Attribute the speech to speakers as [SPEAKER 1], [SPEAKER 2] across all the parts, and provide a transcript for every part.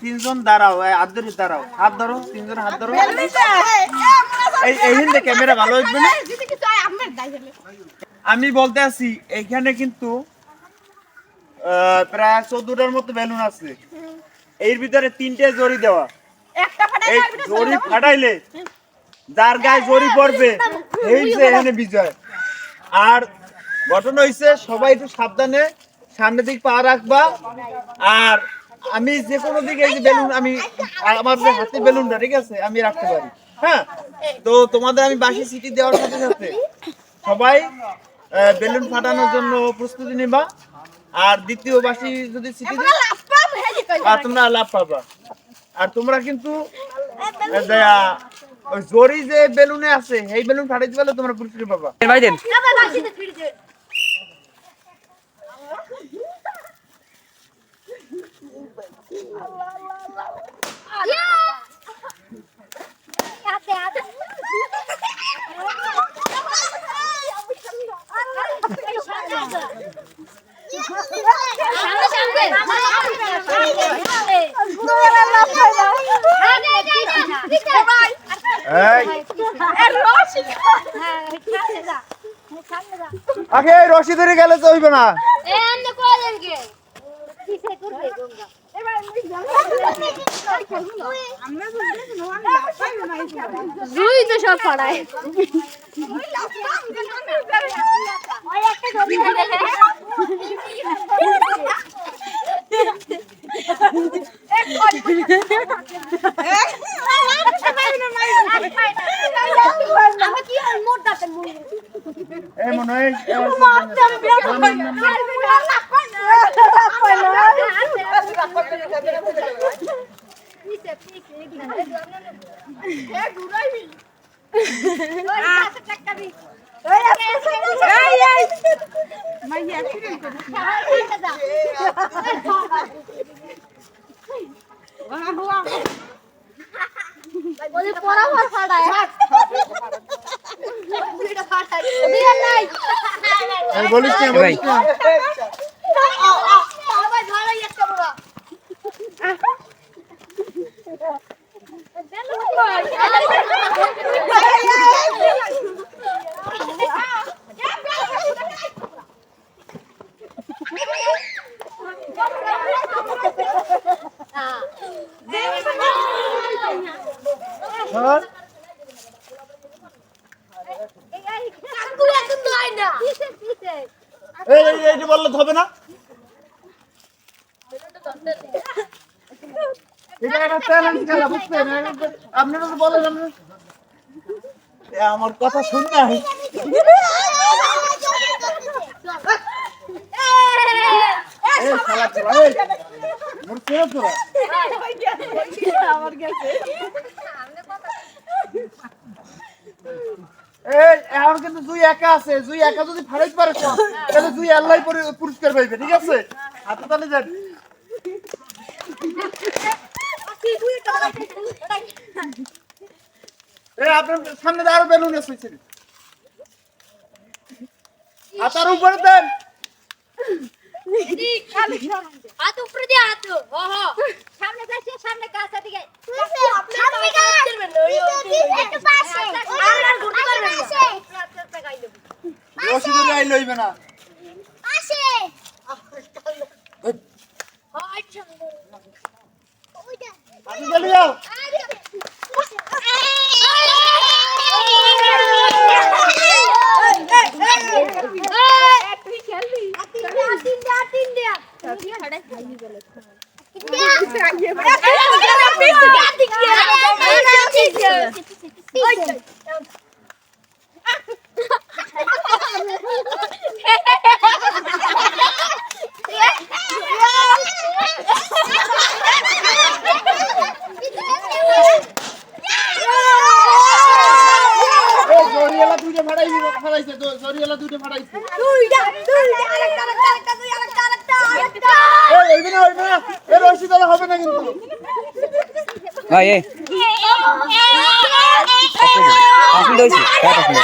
[SPEAKER 1] তিনজন দাঁড়াও হাত ধরে দাঁড়াও। হাত ধরো তিনজন হাত ধরো। এই ক্যামেরা ভালো না? আমি বলতে আছি, এইখানে কিন্তু প্রায় চোদ্দটার মতো বেলুন আছে। এর ভিতরে তিনটে জড়ি দেওয়া। এই জড়ি ফাটাইলে যার গায়ে জড়ি পড়বে এই যে এখানে বিজয়। আর ঘটনা হইছে সবাই একটু সাবধানে সামনের দিক পা রাখবা। আর আমি যে কোনো দিকে এই যে বেলুন আমি আমার যে হাতে বেলুনটা ঠিক আছে আমি রাখতে পারি। হ্যাঁ? তো তোমাদের আমি বাসি সিটি দেওয়ার সাথে সাথে সবাই বেলুন ফাটানোর জন্য প্রস্তুতি নেবা। আর দ্বিতীয় বাসি যদি সিটি আর তোমরা লাভ পাবা। আর তোমরা কিন্তু জরি যে বেলুনে আছে এই বেলুন ফাটাইতে পারলে তোমরা পুরস্কার পাবা।
[SPEAKER 2] ভাই দেন।
[SPEAKER 1] এই আগে রশি ধরে গেলে হইবে না।
[SPEAKER 3] তো সব পড়ায়।
[SPEAKER 1] এই মনে হয়
[SPEAKER 3] পড়াবার ফাটায় দিয়ে নাই
[SPEAKER 1] এই বলিস না
[SPEAKER 2] ভাই।
[SPEAKER 1] বলিস না। এই এই বললে তো হবে না। এটা একটা চ্যালেঞ্জ খেলা বুঝছেন? আপনারা তো বলেন আপনারা আমার কথা শুন না এই শালা তোরা, এই, এখন কিন্তু দুই একা আছে দুই একা যদি ফাড়াইতে পারে তাহলে দুই আল্লাহ পুরস্কার পাইবে ঠিক আছে? হাতে তাহলে যান আপনার সামনে আরও বেলুন আছে হাতার উপরে দেন।
[SPEAKER 3] হাত উপরে দিয়ে হাত সামনে যাচ্ছে সামনে কাছে দিকে। সামনে একটু পাশে আর ঘুরতে পারবেন
[SPEAKER 1] রশি ধরে আইলে হইবে না
[SPEAKER 3] পাশে
[SPEAKER 1] আপনি চলে যাও
[SPEAKER 3] খেলবি
[SPEAKER 1] এই জরিয়ালা দুইটা ফাটাইছে দুইটা
[SPEAKER 3] দুইটা আরেকটা আরেকটা আরেকটা দুই আরেকটা। আরেকটা আরেকটা
[SPEAKER 1] এই হইবে না হইবে না এই রশি দ্বারা হবে না কিন্তু
[SPEAKER 2] ভাই এই পছন্দ হয়েছে হ্যাঁ পছন্দ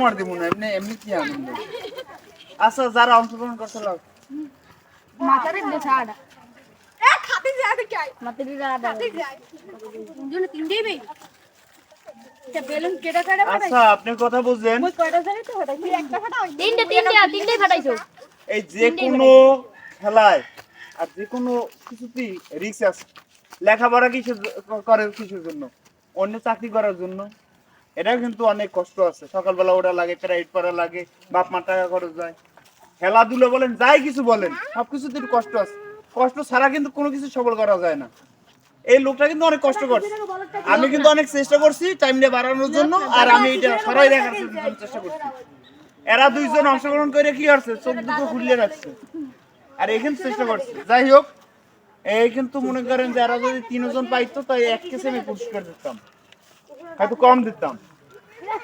[SPEAKER 1] খামার দিব না এমনি এমনি কি আনন্দ? আচ্ছা যারা অংশগ্রহণ করছে লাও।
[SPEAKER 3] বেলুন কেটে কেটে
[SPEAKER 1] আচ্ছা আপনি কথা বুঝছেন
[SPEAKER 3] কয়টা জানি তো ফাটাইছি? একটা ফাটাও তিনটে তিনটে তিনটে ফাটাইছো।
[SPEAKER 1] এই যে কোনো খেলায় আর যে কোনো কিছুতেই রিস্ক আছে। লেখাপড়া কিসের জ- করে কিসের জন্য? অন্য চাকরি করার জন্য? এটাও কিন্তু অনেক কষ্ট আছে। সকালবেলা ওটা লাগে প্রাইভেট পড়া লাগে, বাপ মার টাকা খরচ যায় খেলাধুলো বলেন, যাই কিছু বলেন সব একটু কষ্ট আছে। কষ্ট ছাড়া কিন্তু কোনো কিছু সফল করা যায় না। এই লোকটা কিন্তু অনেক কষ্ট করছে। আমি কিন্তু অনেক চেষ্টা করছি টাইমটা বাড়ানোর জন্য, আর আমি এটা সরাই দেখার জন্য চেষ্টা করছি। এরা দুইজন অংশগ্রহণ করে কি করছে? চোখ দুটো খুললে রাখছে। আর এখানে চেষ্টা করছে। যাই হোক, এই কিন্তু মনে করেন যে এরা যদি তিনজন পাইতো, তাই এক কেসে আমি পুরস্কার দিতাম। হয়তো কম দিতাম।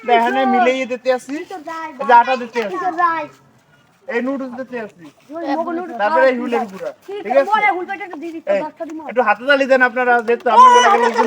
[SPEAKER 1] দেখেন মিলিয়ে দিতে আসি এই আটা দিতে আসি। এই নুডলস দিতে আসি। তারপরে এই হুলের গুঁড়া ঠিক আছে? একটু হাতে তালি দেন আপনারা যেহেতু আপনারা লোকজন